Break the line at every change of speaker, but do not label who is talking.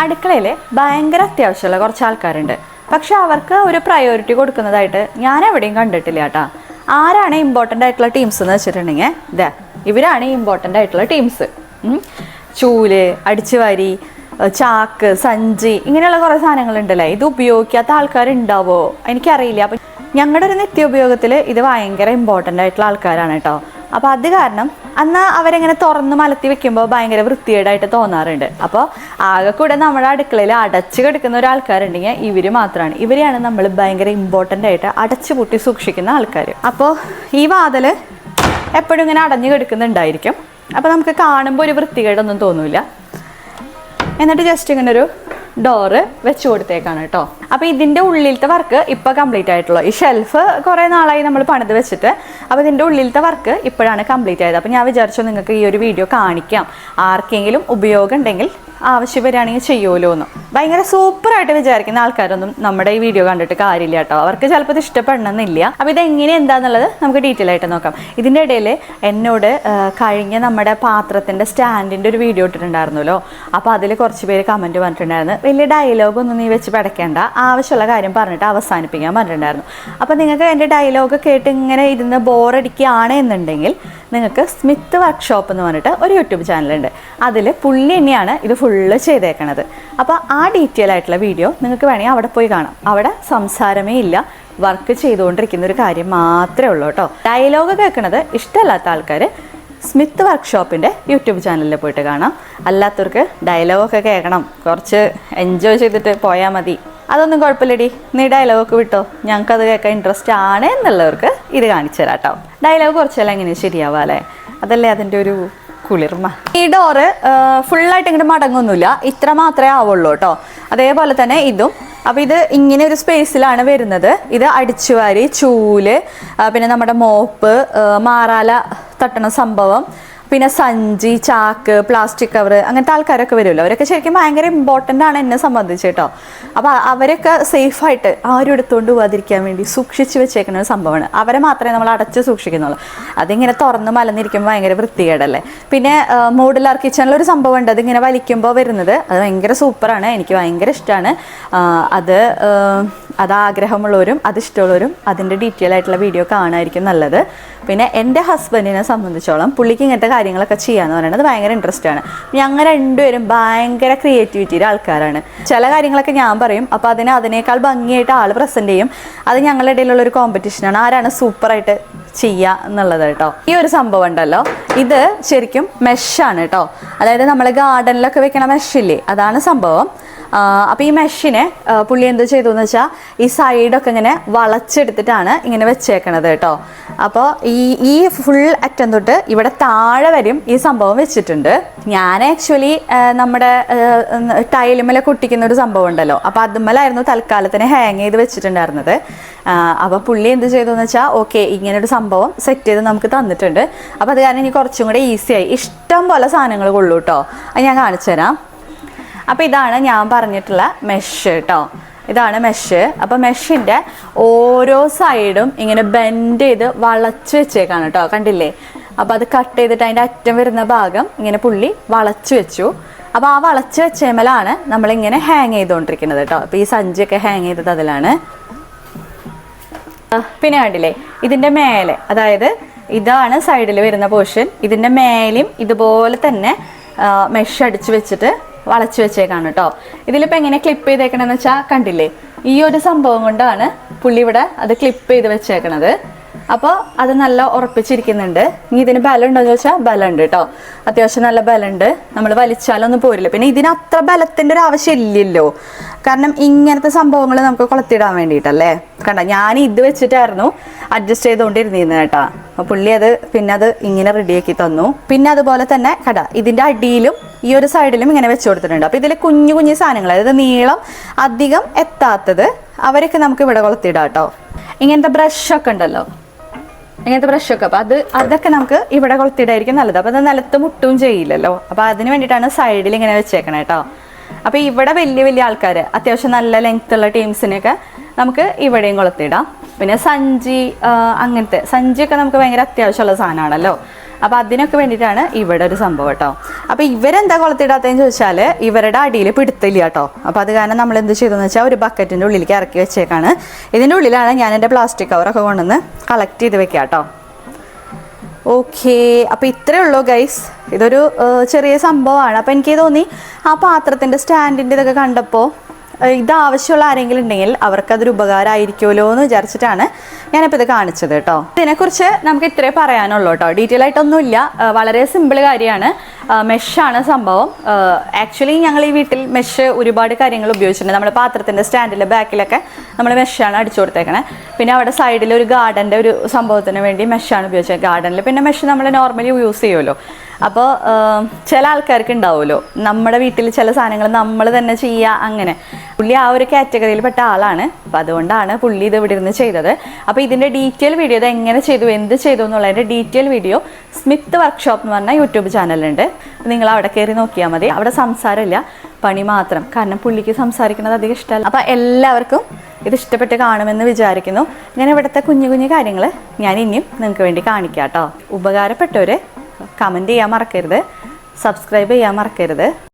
അടുക്കളയിൽ ഭയങ്കര അത്യാവശ്യമുള്ള കുറച്ച് ആൾക്കാരുണ്ട്. പക്ഷെ അവർക്ക് ഒരു പ്രയോറിറ്റി കൊടുക്കുന്നതായിട്ട് ഞാൻ എവിടെയും കണ്ടിട്ടില്ല കേട്ടോ. ആരാണ് ഇമ്പോർട്ടന്റ് ആയിട്ടുള്ള ടീംസ് എന്ന് വെച്ചിട്ടുണ്ടെങ്കിൽ ഇതാ ഇവരാണ് ഇമ്പോർട്ടന്റ് ആയിട്ടുള്ള ടീംസ് ചൂൽ അടിച്ചുവാരി ചാക്ക് സഞ്ചി ഇങ്ങനെയുള്ള കുറേ സാധനങ്ങളുണ്ടല്ലേ? ഇത് ഉപയോഗിക്കാത്ത ആൾക്കാരുണ്ടാവോ? എനിക്കറിയില്ല. അപ്പം ഞങ്ങളുടെ ഒരു നിത്യോപയോഗത്തിൽ ഇത് ഭയങ്കര ഇമ്പോർട്ടന്റ് ആയിട്ടുള്ള ആൾക്കാരാണ് കേട്ടോ. അപ്പോൾ അത് കാരണം അന്ന് അവരെങ്ങനെ തുറന്ന് മലത്തി വെക്കുമ്പോൾ ഭയങ്കര വൃത്തികേടായിട്ട് തോന്നാറുണ്ട്. അപ്പോൾ ആകെ കൂടെ നമ്മുടെ അടുക്കളയിൽ അടച്ചു കിടക്കുന്ന ഒരാൾക്കാരുണ്ടെങ്കിൽ ഇവർ മാത്രമാണ് ഇവരെയാണ് നമ്മൾ ഭയങ്കര ഇമ്പോർട്ടന്റ് ആയിട്ട് അടച്ചു പൂട്ടി സൂക്ഷിക്കുന്ന ആൾക്കാർ അപ്പോൾ ഈ വാതിൽ എപ്പോഴും ഇങ്ങനെ അടഞ്ഞു കിടക്കുന്നുണ്ടായിരിക്കും. അപ്പോൾ നമുക്ക് കാണുമ്പോൾ ഒരു വൃത്തികേടൊന്നും തോന്നില്ല എന്നിട്ട് ജസ്റ്റ് ഇങ്ങനെ ഒരു ഡോറ് വെച്ച് കൊടുത്തേക്കാണ് കേട്ടോ. അപ്പോൾ ഇതിന്റെ ഉള്ളിലത്തെ വർക്ക് ഇപ്പോൾ കംപ്ലീറ്റ് ആയിട്ടുള്ളൂ. ഈ ഷെൽഫ് കുറേ നാളായി നമ്മൾ പണിത് വെച്ചിട്ട്. അപ്പോൾ ഇതിന്റെ ഉള്ളിലത്തെ വർക്ക് ഇപ്പോഴാണ് കംപ്ലീറ്റ് ആയത്. അപ്പോൾ ഞാൻ വിചാരിച്ചു നിങ്ങൾക്ക് ഈ ഒരു വീഡിയോ കാണിക്കാം. ആർക്കെങ്കിലും ഉപയോഗം ഉണ്ടെങ്കിൽ ആവശ്യം വരികയാണെങ്കിൽ ചെയ്യുമല്ലോ എന്ന്. ഭയങ്കര സൂപ്പറായിട്ട് വിചാരിക്കുന്ന ആൾക്കാരൊന്നും നമ്മുടെ ഈ വീഡിയോ കണ്ടിട്ട് കാര്യമില്ല കേട്ടോ. അവർക്ക് ചിലപ്പോൾ ഇത് ഇഷ്ടപ്പെടണമെന്നില്ല. അപ്പോൾ എങ്ങനെ എന്താന്നുള്ളത് നമുക്ക് ഡീറ്റെയിൽ ആയിട്ട് നോക്കാം. ഇതിന്റെ ഇടയിൽ എന്നോട് കഴിഞ്ഞ നമ്മുടെ പാത്രത്തിന്റെ സ്റ്റാൻഡിന്റെ ഒരു വീഡിയോ ഇട്ടിട്ടുണ്ടായിരുന്നല്ലോ. അപ്പോൾ അതിൽ കുറച്ച് പേര് കമന്റ് പറഞ്ഞിട്ടുണ്ടായിരുന്നു വലിയ ഡയലോഗൊന്നും നീ വെച്ച് പഠിക്കേണ്ട ആവശ്യമുള്ള കാര്യം പറഞ്ഞിട്ട് അവസാനിപ്പിക്കാൻ പറഞ്ഞിട്ടുണ്ടായിരുന്നു. അപ്പോൾ നിങ്ങൾക്ക് എന്റെ ഡയലോഗ് കേട്ട് ഇങ്ങനെ ഇരുന്ന് ബോറടിക്കുകയാണ് എന്നുണ്ടെങ്കിൽ നിങ്ങൾക്ക് സ്മിത്ത് വർക്ക്ഷോപ്പ് എന്ന് പറഞ്ഞിട്ട് ഒരു യൂട്യൂബ് ചാനലുണ്ട് അതിൽ പുള്ളി തന്നെയാണ് ഇത് ഫുള്ള് ചെയ്തേക്കണത്. അപ്പോൾ ആ ഡീറ്റെയിൽ ആയിട്ടുള്ള വീഡിയോ നിങ്ങൾക്ക് വേണമെങ്കിൽ അവിടെ പോയി കാണാം. അവിടെ സംസാരമേ ഇല്ല. വർക്ക് ചെയ്തുകൊണ്ടിരിക്കുന്ന ഒരു കാര്യം മാത്രമേ ഉള്ളൂ കേട്ടോ. ഡയലോഗ് കേൾക്കുന്നത് ഇഷ്ടമല്ലാത്ത ആൾക്കാർ സ്മിത്ത് വർക്ക്ഷോപ്പിന്റെ യൂട്യൂബ് ചാനലിൽ പോയിട്ട് കാണാം. അല്ലാത്തവർക്ക് ഡയലോഗൊക്കെ കേൾക്കണം. കുറച്ച് എൻജോയ് ചെയ്തിട്ട് പോയാൽ മതി. അതൊന്നും കുഴപ്പമില്ലടി. നീ ഡയലോഗൊക്കെ വിട്ടോ. ഞങ്ങൾക്കത് കേൾക്കാൻ ഇൻട്രസ്റ്റ് ആണ് എന്നുള്ളവർക്ക് ഇത് കാണിച്ചു തരാം കേട്ടോ ഡയലോഗ് കുറച്ചെല്ലാം ഇങ്ങനെ ശരിയാവാ അല്ലേ? അതല്ലേ അതിന്റെ ഒരു കുളിർമ. ഈ ഡോറ് ഫുള്ളായിട്ട് ഇങ്ങോട്ട് മടങ്ങൊന്നുമില്ല. ഇത്ര മാത്രമേ ആവുള്ളൂ കേട്ടോ. അതേപോലെ തന്നെ ഇതും. അപ്പോൾ ഇത് ഇങ്ങനെ ഒരു സ്പേസിലാണ് വരുന്നത്. ഇത് അടിച്ചുവാരി ചൂൽ പിന്നെ നമ്മുടെ മോപ്പ് മാറാല തട്ടണ സംഭവം പിന്നെ സഞ്ചി ചാക്ക് പ്ലാസ്റ്റിക് കവർ അങ്ങനത്തെ ആൾക്കാരൊക്കെ വരുമല്ലോ. അവരൊക്കെ ശരിക്കും ഭയങ്കര ഇമ്പോർട്ടന്റ് ആണ് എന്നെ സംബന്ധിച്ച് കേട്ടോ. അപ്പോൾ അവരൊക്കെ സേഫായിട്ട് ആരും എടുത്തുകൊണ്ട് പോകാതിരിക്കാൻ വേണ്ടി സൂക്ഷിച്ച് വെച്ചേക്കുന്ന ഒരു സംഭവമാണ്. അവരെ മാത്രമേ നമ്മൾ അടച്ച് സൂക്ഷിക്കുന്നുള്ളൂ. അതിങ്ങനെ തുറന്ന് മലന്നിരിക്കുമ്പോൾ ഭയങ്കര വൃത്തികേടല്ലേ. പിന്നെ മോഡുലാർ കിച്ചണിലൊരു സംഭവം ഉണ്ട് അതിങ്ങനെ വലിക്കുമ്പോൾ വരുന്നത്. അത് ഭയങ്കര സൂപ്പറാണ് എനിക്ക് ഭയങ്കര ഇഷ്ടമാണ് അത് അത് ആഗ്രഹമുള്ളവരും അത് ഇഷ്ടമുള്ളവരും അതിന്റെ ഡീറ്റെയിൽ ആയിട്ടുള്ള വീഡിയോ കാണാമായിരിക്കും നല്ലത്. പിന്നെ എന്റെ ഹസ്ബൻഡിനെ സംബന്ധിച്ചോളം പുള്ളിക്ക് ഇങ്ങനത്തെ കാര്യങ്ങളൊക്കെ ചെയ്യാന്ന് പറയുന്നത് ഭയങ്കര ഇൻട്രസ്റ്റ് ആണ്. ഞങ്ങൾ രണ്ടുപേരും ഭയങ്കര ക്രിയേറ്റിവിറ്റിയുടെ ആൾക്കാരാണ്. ചില കാര്യങ്ങളൊക്കെ ഞാൻ പറയും അപ്പോൾ അതിന് അതിനേക്കാൾ ഭംഗിയായിട്ട് ആൾ പ്രസന്റ് ചെയ്യും. അത് ഞങ്ങളുടെ ഇടയിലുള്ള ഒരു കോമ്പറ്റീഷനാണ് ആരാണ് സൂപ്പറായിട്ട് ചെയ്യുക എന്നുള്ളത് കേട്ടോ. ഈ ഒരു സംഭവം ഉണ്ടല്ലോ. ഇത് ശരിക്കും മെഷാണ് കേട്ടോ. അതായത് നമ്മൾ ഗാർഡനിലൊക്കെ വെക്കണ മെഷില്ലേ അതാണ് സംഭവം. അപ്പോൾ ഈ മെഷിനെ പുള്ളി എന്ത് ചെയ്തു എന്ന് വെച്ചാൽ ഈ സൈഡൊക്കെ ഇങ്ങനെ വളച്ചെടുത്തിട്ടാണ് ഇങ്ങനെ വെച്ചേക്കണത് കേട്ടോ. അപ്പോൾ ഈ ഈ ഫുൾ അറ്റം തൊട്ട് ഇവിടെ താഴെ വരും ഈ സംഭവം വെച്ചിട്ടുണ്ട്. ഞാൻ ആക്ച്വലി നമ്മുടെ ടൈലുമല കുട്ടിക്കുന്ന ഒരു സംഭവം ഉണ്ടല്ലോ. അപ്പോൾ അതുമ്മലായിരുന്നു തൽക്കാലത്തിന് ഹാങ് ചെയ്ത് വെച്ചിട്ടുണ്ടായിരുന്നത്. അപ്പോൾ പുള്ളി എന്ത് ചെയ്തു എന്ന് വെച്ചാൽ ഓക്കെ ഇങ്ങനെ ഒരു സംഭവം സെറ്റ് ചെയ്ത് നമുക്ക് തന്നിട്ടുണ്ട്. അപ്പോൾ അത് കാരണം ഇനി കുറച്ചും കൂടെ ഈസിയായി ഇഷ്ടം പോലെ സാധനങ്ങൾ കൊള്ളൂ കേട്ടോ. അത് ഞാൻ കാണിച്ചു തരാം അപ്പോൾ ഇതാണ് ഞാൻ പറഞ്ഞിട്ടുള്ള മെഷ് കേട്ടോ ഇതാണ് മെഷ് അപ്പോൾ മെഷിന്റെ ഓരോ സൈഡും ഇങ്ങനെ ബെൻഡ് ചെയ്ത് വളച്ച് വെച്ചേക്കാണ് കേട്ടോ കണ്ടില്ലേ? അപ്പോൾ അത് കട്ട് ചെയ്തിട്ട് അതിന്റെ അറ്റം വരുന്ന ഭാഗം ഇങ്ങനെ പുള്ളി വളച്ച് വെച്ചു. അപ്പോൾ ആ വളച്ച് വെച്ചേമലാണ് നമ്മളിങ്ങനെ ഹാങ് ചെയ്തുകൊണ്ടിരിക്കുന്നത് കേട്ടോ അപ്പോൾ ഈ സഞ്ചിയൊക്കെ ഹാങ് ചെയ്തത് അതിലാണ്. പിന്നെ കണ്ടില്ലേ? ഇതിന്റെ മേലെ അതായത് ഇതാണ് സൈഡിൽ വരുന്ന പോർഷൻ ഇതിന്റെ മേലെയും ഇതുപോലെ തന്നെ മെഷ് അടിച്ചു വെച്ചിട്ട് വളച്ച് വെച്ചേക്കാണ് കേട്ടോ ഇതിലിപ്പോൾ എങ്ങനെ ക്ലിപ്പ് ചെയ്തേക്കണമെന്ന് വെച്ചാൽ കണ്ടില്ലേ? ഈ ഒരു സംഭവം കൊണ്ടാണ് പുള്ളി ഇവിടെ അത് ക്ലിപ്പ് ചെയ്ത് വെച്ചേക്കണത്. അപ്പോൾ അത് നല്ല ഉറപ്പിച്ചിരിക്കുന്നുണ്ട്. ഇനി ഇതിന് ബലം ഉണ്ടോ എന്ന് ചോദിച്ചാൽ ബലം ഉണ്ട് കേട്ടോ അത്യാവശ്യം നല്ല ബലമുണ്ട്. നമ്മൾ വലിച്ചാലൊന്നും പോരില്ല. പിന്നെ ഇതിന് അത്ര ബലത്തിന്റെ ഒരു ആവശ്യം ഇല്ലല്ലോ. കാരണം ഇങ്ങനത്തെ സംഭവങ്ങൾ നമുക്ക് കൊളത്തിടാൻ വേണ്ടിയിട്ടല്ലേ? കണ്ട? ഞാൻ ഇത് വെച്ചിട്ടായിരുന്നു അഡ്ജസ്റ്റ് ചെയ്തുകൊണ്ടിരുന്നിരുന്നത് കേട്ടോ. പുള്ളി അത് പിന്നെ അത് ഇങ്ങനെ റെഡിയാക്കി തന്നു. പിന്നെ അതുപോലെ തന്നെ കട ഇതിന്റെ അടിയിലും ഈ ഒരു സൈഡിലും ഇങ്ങനെ വെച്ച് കൊടുത്തിട്ടുണ്ട്. അപ്പോൾ ഇതിൽ കുഞ്ഞു കുഞ്ഞു സാധനങ്ങൾ അതായത് നീളം അധികം എത്താത്തത് അവരൊക്കെ നമുക്ക് ഇവിടെ കൊളുത്തിയിടാം കേട്ടോ. ഇങ്ങനത്തെ ബ്രഷൊക്കെ ഉണ്ടല്ലോ. ഇങ്ങനത്തെ ബ്രഷൊക്കെ അപ്പോൾ അത് അതൊക്കെ നമുക്ക് ഇവിടെ കൊളുത്തിയിടായിരിക്കും നല്ലത്. അപ്പോൾ അത് നിലത്ത് മുട്ടും ചെയ്യില്ലല്ലോ. അപ്പോൾ അതിന് വേണ്ടിയിട്ടാണ് സൈഡിൽ ഇങ്ങനെ വെച്ചേക്കണേ കേട്ടോ. അപ്പോൾ ഇവിടെ വലിയ വലിയ ആൾക്കാർ അത്യാവശ്യം നല്ല ലെങ്ത് ഉള്ള ടീംസിനെയൊക്കെ നമുക്ക് ഇവിടെയും കൊളുത്തിയിടാം പിന്നെ സഞ്ചി അങ്ങനത്തെ. സഞ്ചിയൊക്കെ നമുക്ക് ഭയങ്കര അത്യാവശ്യമുള്ള സാധനമാണല്ലോ. അപ്പോൾ അതിനൊക്കെ വേണ്ടിയിട്ടാണ് ഇവിടെ ഒരു സംഭവം കേട്ടോ. അപ്പോൾ ഇവരെന്താ കൊളത്തിടാത്തതെന്ന് ചോദിച്ചാൽ ഇവരുടെ അടിയിൽ പിടുത്തില്ല കേട്ടോ. അപ്പോൾ അത് കാരണം നമ്മൾ എന്ത് ചെയ്തെന്ന് വെച്ചാൽ ഒരു ബക്കറ്റിന്റെ ഉള്ളിലേക്ക് ഇറക്കി വെച്ചേക്കാണ്. ഇതിന്റെ ഉള്ളിലാണ് ഞാൻ എന്റെ പ്ലാസ്റ്റിക് കവറൊക്കെ കൊണ്ടുവന്ന് കളക്ട് ചെയ്ത് വെക്കുക കേട്ടോ. ഓക്കെ അപ്പോൾ ഇത്രയേ ഉള്ളൂ ഗൈസ് ഇതൊരു ചെറിയ സംഭവമാണ്. അപ്പോൾ എനിക്ക് തോന്നി ആ പാത്രത്തിന്റെ സ്റ്റാൻഡിന്റെ ഇതൊക്കെ കണ്ടപ്പോൾ ഇത് ആവശ്യമുള്ള ആരെങ്കിലും ഉണ്ടെങ്കിൽ അവർക്കതൊരു ഉപകാരമായിരിക്കുമല്ലോ എന്ന് വിചാരിച്ചിട്ടാണ് ഞാനിപ്പോൾ ഇത് കാണിച്ചത് കേട്ടോ. ഇതിനെക്കുറിച്ച് നമുക്ക് ഇത്രേ പറയാനുള്ളൂ കേട്ടോ. ഡീറ്റെയിൽ ആയിട്ടൊന്നുമില്ല. വളരെ സിമ്പിൾ കാര്യമാണ്. മെഷാണ് സംഭവം. ആക്ച്വലി ഞങ്ങൾ ഈ വീട്ടിൽ മെഷ് ഒരുപാട് കാര്യങ്ങൾ ഉപയോഗിച്ചിട്ടുണ്ട്. നമ്മുടെ പാത്രത്തിന്റെ സ്റ്റാൻഡിന്റെ ബാക്കിലൊക്കെ നമ്മൾ മെഷാണ് അടിച്ചു കൊടുത്തേക്കണേ. പിന്നെ അവിടെ സൈഡിൽ ഒരു ഗാർഡന്റെ ഒരു സംഭവത്തിന് വേണ്ടി മെഷാണ് ഉപയോഗിച്ചത്. ഗാർഡനിൽ പിന്നെ മെഷ് നമ്മൾ നോർമലി യൂസ് ചെയ്യുമല്ലോ അപ്പോൾ ചില ആൾക്കാർക്ക് ഉണ്ടാവുമല്ലോ. നമ്മുടെ വീട്ടിൽ ചില സാധനങ്ങൾ നമ്മൾ തന്നെ ചെയ്യുക അങ്ങനെ. പുള്ളി ആ ഒരു കാറ്റഗറിയിൽ പെട്ട ആളാണ്. അപ്പം അതുകൊണ്ടാണ് പുള്ളി ഇത് ഇവിടെ ഇരുന്ന് ചെയ്തത്. അപ്പോൾ ഇതിന്റെ ഡീറ്റെയിൽ വീഡിയോ ഇത് എങ്ങനെ ചെയ്തു എന്ത് ചെയ്തു എന്നുള്ളതിന്റെ ഡീറ്റെയിൽ വീഡിയോ സ്മിത്ത് വർക്ക്ഷോപ്പ് എന്ന് പറഞ്ഞ യൂട്യൂബ് ചാനലുണ്ട് നിങ്ങൾ അവിടെ കയറി നോക്കിയാൽ മതി. അവിടെ സംസാരമില്ല. പണി മാത്രം. കാരണം പുള്ളിക്ക് സംസാരിക്കുന്നത് അധികം ഇഷ്ടമല്ല. അപ്പോൾ എല്ലാവർക്കും ഇത് ഇഷ്ടപ്പെട്ട് കാണുമെന്ന് വിചാരിക്കുന്നു. ഞാൻ ഇവിടുത്തെ കുഞ്ഞു കുഞ്ഞു കാര്യങ്ങൾ ഞാൻ ഇനിയും നിങ്ങൾക്ക് വേണ്ടി കാണിക്കാം കേട്ടോ. ഉപകാരപ്പെട്ടവർ കമന്റ് ചെയ്യാൻ മറക്കരുത്. സബ്സ്ക്രൈബ് ചെയ്യാൻ മറക്കരുത്.